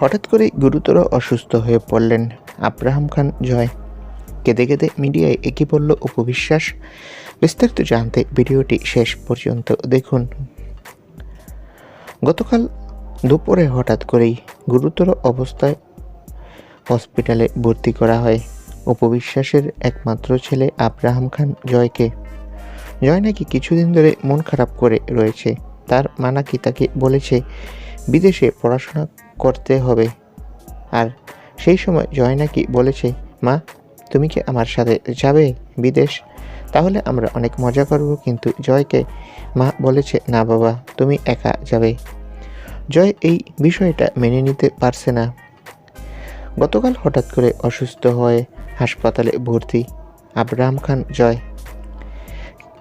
হঠাৎ করেই গুরুতর অসুস্থ হয়ে পড়লেন আব্রাহাম খান জয়। কেঁদে কেঁদে মিডিয়ায় একে পড়ল উপবিশ্বাস বিস্তারিত জানতে ভিডিওটি শেষ পর্যন্ত দেখুন। গতকাল দুপুরে হঠাৎ করেই গুরুতর অবস্থায় হসপিটালে ভর্তি করা হয়। উপবিশ্বাসের একমাত্র ছেলে আব্রাহাম খান জয়কে। জয় নাকি কিছুদিন ধরে মন খারাপ করে রয়েছে। তার মা নাকি তাকে বলেছে? বিদেশে পড়াশোনা করতে হবে। আর সেই সময় জয় নাকি বলেছে, মা, তুমি কি আমার সাথে যাবে বিদেশ? তাহলে আমরা অনেক মজা করব। কিন্তু জয়কে, মা বলেছে, না বাবা, তুমি একা যাবে। জয় এই বিষয়টা মেনে নিতে পারছে না। গতকাল হঠাৎ করে অসুস্থ হয়ে হাসপাতালে ভর্তি। আব্রাহাম খান, জয়।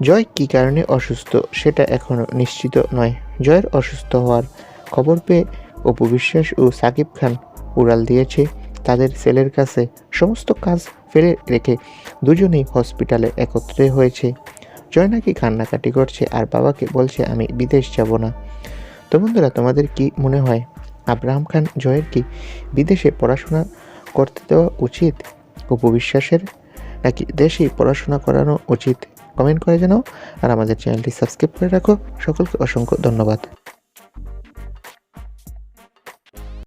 জয় কী কারণে অসুস্থ সেটা এখনও নিশ্চিত নয়। জয়ের অসুস্থ হওয়ার খবর পেয়ে অপু বিশ্বাস ও সাকিব খান উড়াল দিয়েছে তাদের সেলের কাছে সমস্ত কাজ ফেলে রেখে দুজনেই হসপিটালে একত্রে হয়েছে। জয় নাকি কান্নাকাটি করছে আর বাবাকে বলছে, আমি বিদেশ যাব না। তো বন্ধুরা, তোমাদের কি মনে হয়, আব্রাহাম খান জয়ের কি বিদেশে পড়াশোনা করতে দেওয়া উচিত অপু বিশ্বাসের নাকি দেশেই পড়াশোনা করানো উচিত? কমেন্ট করে জানাও আর আমাদের চ্যানেলটি সাবস্ক্রাইব করে রাখো। সকলকে অসংখ্য ধন্যবাদ।